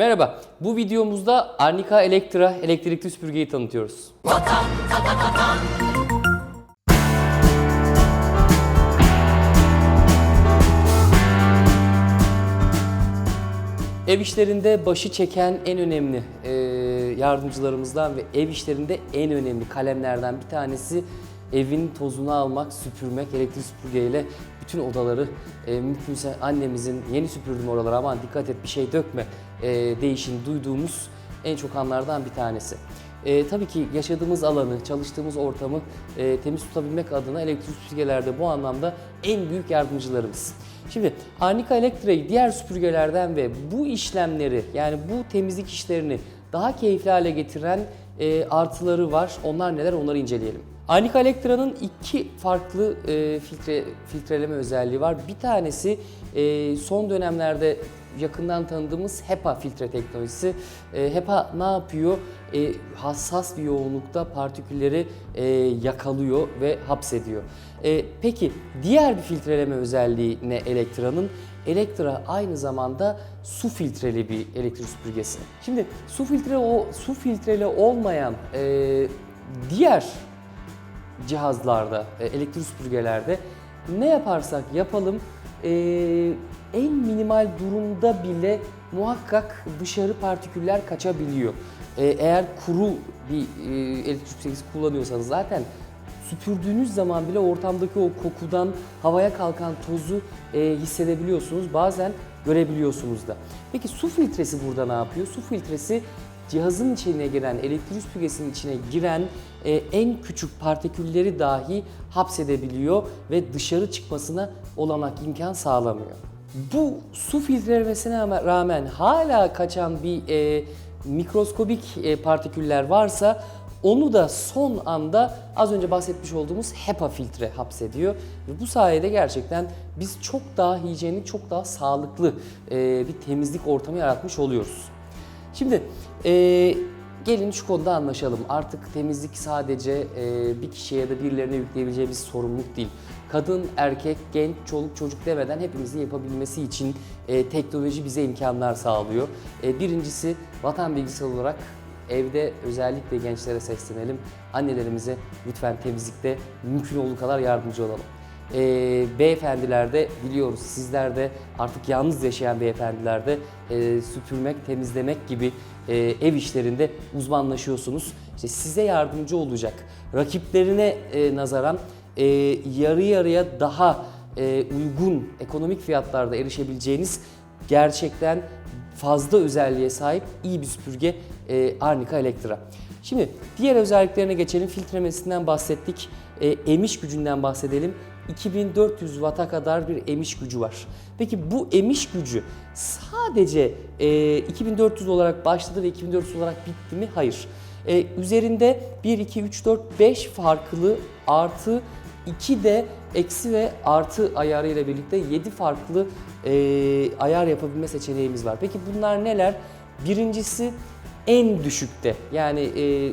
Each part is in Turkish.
Merhaba, bu videomuzda Arnica Electra elektrikli süpürgeyi tanıtıyoruz. Ev işlerinde başı çeken en önemli yardımcılarımızdan ve ev işlerinde en önemli kalemlerden bir tanesi evin tozunu almak, süpürmek, elektrikli süpürgeyle bütün odaları e, mümkünse annemizin yeni süpürdüm oraları aman dikkat et bir şey dökme e, değişini duyduğumuz en çok anlardan bir tanesi. E, tabii ki yaşadığımız alanı, çalıştığımız ortamı e, temiz tutabilmek adına elektrik süpürgelerde bu anlamda en büyük yardımcılarımız. Şimdi Arnica Electra'yı diğer süpürgelerden ve bu işlemleri yani bu temizlik işlerini daha keyifli hale getiren e, artıları var. Onlar neler onları inceleyelim. Arnica Electra'nın iki farklı e, filtre filtreleme özelliği var. Bir tanesi e, son dönemlerde yakından tanıdığımız HEPA filtre teknolojisi. E, HEPA ne yapıyor? E, hassas bir yoğunlukta partikülleri e, yakalıyor ve hapsediyor. E, peki diğer bir filtreleme özelliği ne Elektra'nın? Elektra aynı zamanda su filtreli bir elektrik süpürgesi. Şimdi su filtre o su filtreli olmayan e, diğer cihazlarda, e, elektrik süpürgelerde ne yaparsak yapalım e, en minimal durumda bile muhakkak dışarı partiküller kaçabiliyor. E, eğer kuru bir elektrik süpürgesi kullanıyorsanız zaten süpürdüğünüz zaman bile ortamdaki o kokudan havaya kalkan tozu hissedebiliyorsunuz. Bazen görebiliyorsunuz da. Peki su filtresi burada ne yapıyor? Su filtresi cihazın içine giren, elektrik süpürgesinin içine giren e, en küçük partikülleri dahi hapsedebiliyor ve dışarı çıkmasına olanak imkan sağlamıyor. Bu su filtrelemesine rağmen hala kaçan bir e, mikroskobik e, partiküller varsa onu da son anda az önce bahsetmiş olduğumuz HEPA filtre hapsediyor. Ve bu sayede gerçekten biz çok daha hijyenik, çok daha sağlıklı e, bir temizlik ortamı yaratmış oluyoruz. Şimdi e, gelin şu konuda anlaşalım. Artık temizlik sadece e, bir kişiye ya da birilerine yükleyebileceği bir sorumluluk değil. Kadın, erkek, genç, çoluk, çocuk demeden hepimizin yapabilmesi için e, teknoloji bize imkanlar sağlıyor. E, birincisi vatan bilgisi olarak evde özellikle gençlere seslenelim. Annelerimize lütfen temizlikte mümkün olduğu kadar yardımcı olalım. Ee, beyefendiler de biliyoruz sizler de artık yalnız yaşayan beyefendiler de e, süpürmek, temizlemek gibi e, ev işlerinde uzmanlaşıyorsunuz. İşte size yardımcı olacak. Rakiplerine e, nazaran e, yarı yarıya daha e, uygun ekonomik fiyatlarda erişebileceğiniz gerçekten fazla özelliğe sahip iyi bir süpürge e, Arnica Electra. Şimdi diğer özelliklerine geçelim. Filtremesinden bahsettik. E, emiş gücünden bahsedelim. 2400 Watt'a kadar bir emiş gücü var. Peki bu emiş gücü sadece e, 2400 olarak başladı ve 2400 olarak bitti mi? Hayır. E, üzerinde 1, 2, 3, 4, 5 farklı artı 2 de eksi ve artı ayarı ile birlikte 7 farklı e, ayar yapabilme seçeneğimiz var. Peki bunlar neler? Birincisi en düşükte yani e,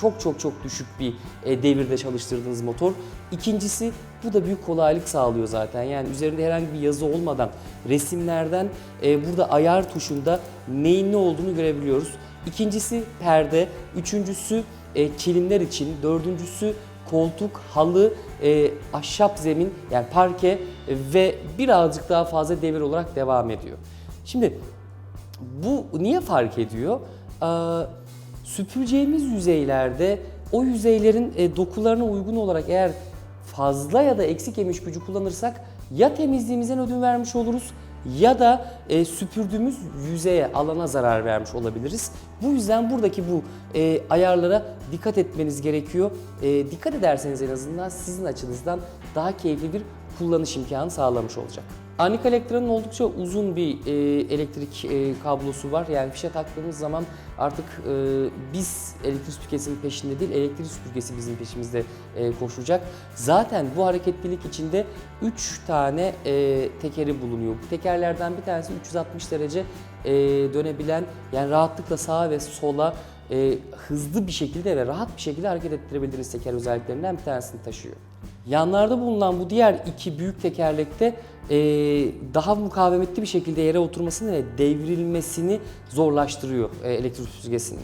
çok çok çok düşük bir e, devirde çalıştırdığınız motor. İkincisi bu da büyük kolaylık sağlıyor zaten. Yani üzerinde herhangi bir yazı olmadan resimlerden e, burada ayar tuşunda neyin ne olduğunu görebiliyoruz. İkincisi perde, üçüncüsü e, kilimler için, dördüncüsü koltuk, halı, ahşap zemin yani parke ve birazcık daha fazla devir olarak devam ediyor. Şimdi bu niye fark ediyor? Ee, süpüreceğimiz yüzeylerde o yüzeylerin e, dokularına uygun olarak eğer fazla ya da eksik emiş gücü kullanırsak ya temizliğimizden ödün vermiş oluruz ya da e, süpürdüğümüz yüzeye, alana zarar vermiş olabiliriz. Bu yüzden buradaki bu e, ayarlara dikkat etmeniz gerekiyor. E, dikkat ederseniz en azından sizin açınızdan daha keyifli bir kullanış imkanı sağlamış olacak. Anika Elektra'nın oldukça uzun bir e, elektrik e, kablosu var. Yani fişe taktığımız zaman artık e, biz elektrik süpürgesinin peşinde değil, elektrik süpürgesi bizim peşimizde e, koşacak. Zaten bu hareketlilik içinde 3 tane e, tekeri bulunuyor. Bu tekerlerden bir tanesi 360 derece e, dönebilen, yani rahatlıkla sağa ve sola e, hızlı bir şekilde ve rahat bir şekilde hareket ettirebildiğiniz teker özelliklerinden bir tanesini taşıyor. Yanlarda bulunan bu diğer iki büyük tekerlekte e, daha mukavemetli bir şekilde yere oturmasını ve devrilmesini zorlaştırıyor e, elektrik süpürgesinin.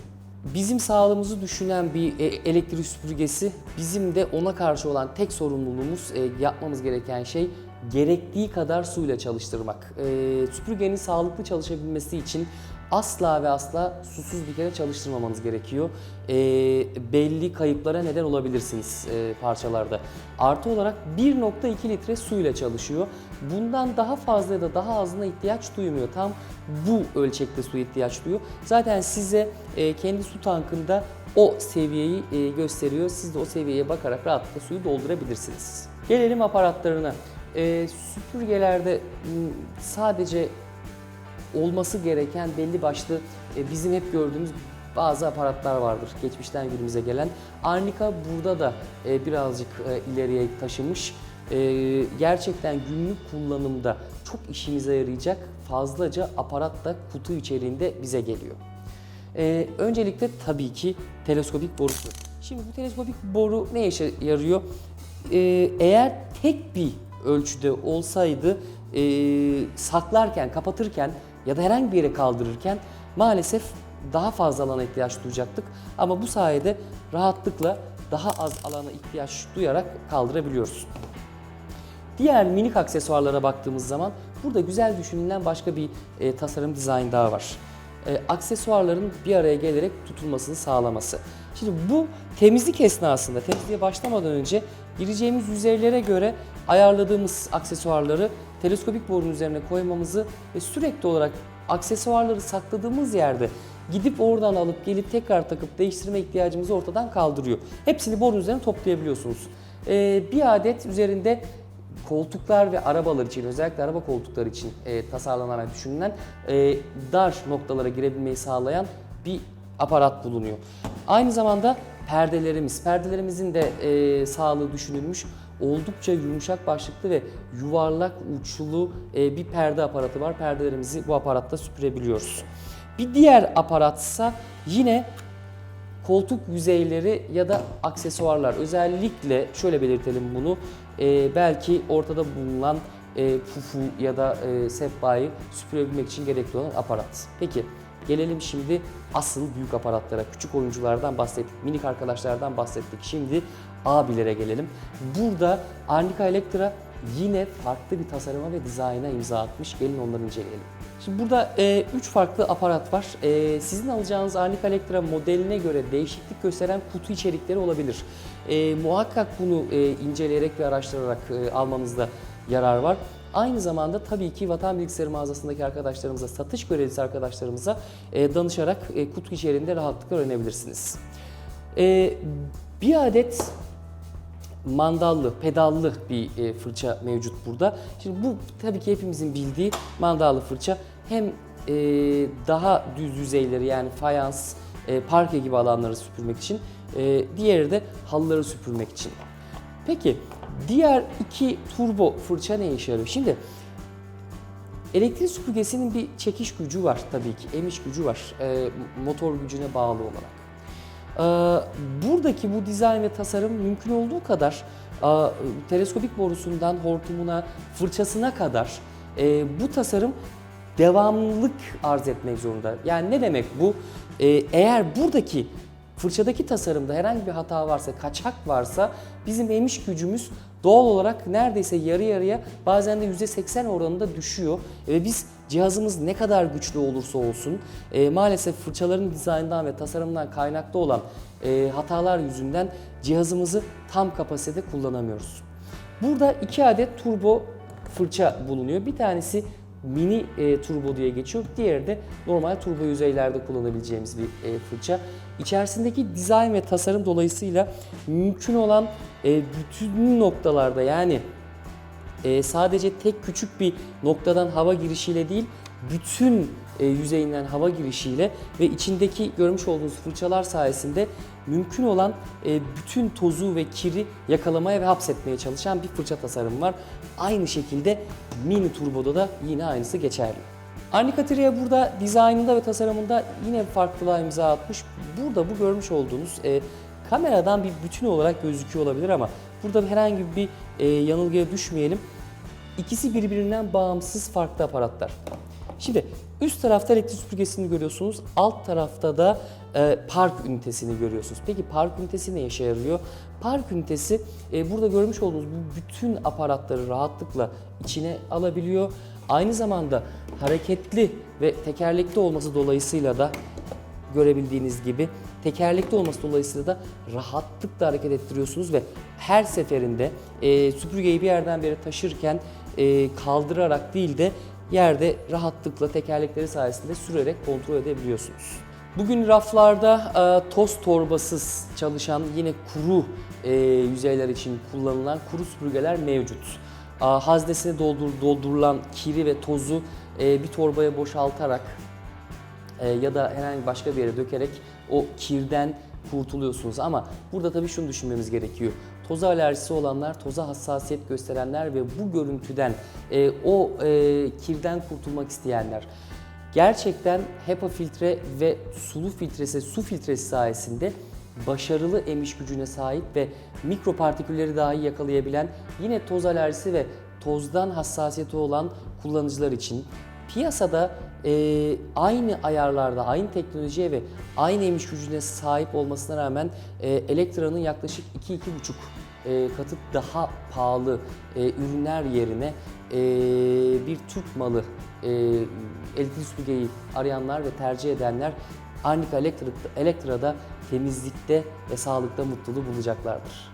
Bizim sağlığımızı düşünen bir e, elektrik süpürgesi bizim de ona karşı olan tek sorumluluğumuz e, yapmamız gereken şey gerektiği kadar suyla çalıştırmak. E, süpürgenin sağlıklı çalışabilmesi için asla ve asla susuz bir kere çalıştırmamanız gerekiyor. E, belli kayıplara neden olabilirsiniz e, parçalarda. Artı olarak 1.2 litre suyla çalışıyor. Bundan daha fazla ya da daha azına ihtiyaç duymuyor. Tam bu ölçekte su ihtiyaç duyuyor. Zaten size e, kendi su tankında o seviyeyi e, gösteriyor. Siz de o seviyeye bakarak rahatlıkla suyu doldurabilirsiniz. Gelelim aparatlarına. E, süpürgelerde sadece olması gereken belli başlı e, bizim hep gördüğümüz bazı aparatlar vardır geçmişten günümüze gelen. Arnika burada da e, birazcık e, ileriye taşımış. E, Gerçekten günlük kullanımda çok işimize yarayacak fazlaca aparat da kutu içeriğinde bize geliyor. E, Öncelikle tabii ki teleskopik borusu. Şimdi bu teleskopik boru ne işe yarıyor? E, Eğer tek bir ölçüde olsaydı e, saklarken, kapatırken ya da herhangi bir yere kaldırırken maalesef daha fazla alana ihtiyaç duyacaktık. Ama bu sayede rahatlıkla daha az alana ihtiyaç duyarak kaldırabiliyoruz. Diğer minik aksesuarlara baktığımız zaman burada güzel düşünülen başka bir e, tasarım dizayn daha var. E, aksesuarların bir araya gelerek tutulmasını sağlaması. Şimdi bu temizlik esnasında, temizliğe başlamadan önce gireceğimiz yüzeylere göre ayarladığımız aksesuarları teleskopik borunun üzerine koymamızı ve sürekli olarak aksesuarları sakladığımız yerde gidip oradan alıp gelip tekrar takıp değiştirme ihtiyacımızı ortadan kaldırıyor. Hepsini borun üzerine toplayabiliyorsunuz. E, bir adet üzerinde koltuklar ve arabalar için özellikle araba koltukları için e, tasarlanarak düşünülen e, dar noktalara girebilmeyi sağlayan bir aparat bulunuyor. Aynı zamanda perdelerimiz, perdelerimizin de e, sağlığı düşünülmüş. Oldukça yumuşak başlıklı ve yuvarlak uçlu e, bir perde aparatı var. Perdelerimizi bu aparatta süpürebiliyoruz. Bir diğer aparatsa yine koltuk yüzeyleri ya da aksesuarlar. Özellikle şöyle belirtelim bunu. Ee, belki ortada bulunan e, pufu ya da e, süpürebilmek için gerekli olan aparat. Peki gelelim şimdi asıl büyük aparatlara. Küçük oyunculardan bahsettik, minik arkadaşlardan bahsettik. Şimdi abilere gelelim. Burada Arnica Electra yine farklı bir tasarıma ve dizayna imza atmış. Gelin onları inceleyelim. Şimdi burada 3 farklı aparat var. E, sizin alacağınız Arnica Electra modeline göre değişiklik gösteren kutu içerikleri olabilir. E, muhakkak bunu e, inceleyerek ve araştırarak e, almanızda yarar var. Aynı zamanda tabii ki Vatan Bilgisayarı mağazasındaki arkadaşlarımıza, satış görevlisi arkadaşlarımıza e, danışarak e, kutu içeriğinde rahatlıkla öğrenebilirsiniz. E, bir adet mandallı, pedallı bir e, fırça mevcut burada. Şimdi bu tabii ki hepimizin bildiği mandallı fırça hem e, daha düz yüzeyleri yani fayans, e, parke gibi alanları süpürmek için, diğeri de halıları süpürmek için. Peki diğer iki turbo fırça ne işe yarıyor? Şimdi elektrik süpürgesinin bir çekiş gücü var tabii ki, emiş gücü var motor gücüne bağlı olarak. Ee, Buradaki bu dizayn ve tasarım mümkün olduğu kadar e, teleskopik borusundan hortumuna, fırçasına kadar e, bu tasarım devamlılık arz etmek zorunda. Yani ne demek bu? E, Eğer buradaki fırçadaki tasarımda herhangi bir hata varsa, kaçak varsa bizim emiş gücümüz doğal olarak neredeyse yarı yarıya bazen de %80 oranında düşüyor. Ve biz cihazımız ne kadar güçlü olursa olsun e, maalesef fırçaların dizaynından ve tasarımından kaynaklı olan e, hatalar yüzünden cihazımızı tam kapasitede kullanamıyoruz. Burada iki adet turbo fırça bulunuyor. Bir tanesi mini e, turbo diye geçiyor. Diğeri de normal turbo yüzeylerde kullanabileceğimiz bir e, fırça. İçerisindeki dizayn ve tasarım dolayısıyla mümkün olan e, bütün noktalarda yani e, sadece tek küçük bir noktadan hava girişiyle değil, bütün e, yüzeyinden hava girişiyle ve içindeki görmüş olduğunuz fırçalar sayesinde mümkün olan e, bütün tozu ve kiri yakalamaya ve hapsetmeye çalışan bir fırça tasarımı var. Aynı şekilde mini turboda da yine aynısı geçerli. Arnica Tria burada dizaynında ve tasarımında yine farklılığa imza atmış. Burada bu görmüş olduğunuz e, kameradan bir bütün olarak gözüküyor olabilir ama burada herhangi bir e, yanılgıya düşmeyelim. İkisi birbirinden bağımsız farklı aparatlar. Şimdi üst tarafta elektrik süpürgesini görüyorsunuz, alt tarafta da e, park ünitesini görüyorsunuz. Peki park ünitesi ne işe yarıyor? Park ünitesi e, burada görmüş olduğunuz bu bütün aparatları rahatlıkla içine alabiliyor. Aynı zamanda hareketli ve tekerlekli olması dolayısıyla da görebildiğiniz gibi tekerlekli olması dolayısıyla da rahatlıkla hareket ettiriyorsunuz ve her seferinde e, süpürgeyi bir yerden bir yere taşırken e, kaldırarak değil de yerde rahatlıkla tekerlekleri sayesinde sürerek kontrol edebiliyorsunuz. Bugün raflarda e, toz torbasız çalışan yine kuru e, yüzeyler için kullanılan kuru süpürgeler mevcut. A, haznesine doldur, doldurulan kiri ve tozu e, bir torbaya boşaltarak e, ya da herhangi başka bir yere dökerek o kirden kurtuluyorsunuz. Ama burada tabii şunu düşünmemiz gerekiyor. Toza alerjisi olanlar, toza hassasiyet gösterenler ve bu görüntüden, e, o e, kirden kurtulmak isteyenler. Gerçekten HEPA filtre ve sulu filtresi, su filtresi sayesinde başarılı emiş gücüne sahip ve mikropartikülleri dahi yakalayabilen yine toz alerjisi ve tozdan hassasiyeti olan kullanıcılar için piyasada e, aynı ayarlarda, aynı teknolojiye ve aynı emiş gücüne sahip olmasına rağmen e, Elektra'nın yaklaşık 2-2,5 e, katı daha pahalı e, ürünler yerine e, bir Türk malı e, elektrik süpürgeyi arayanlar ve tercih edenler Elektra, Elektra'da temizlikte ve sağlıkta mutluluğu bulacaklardır.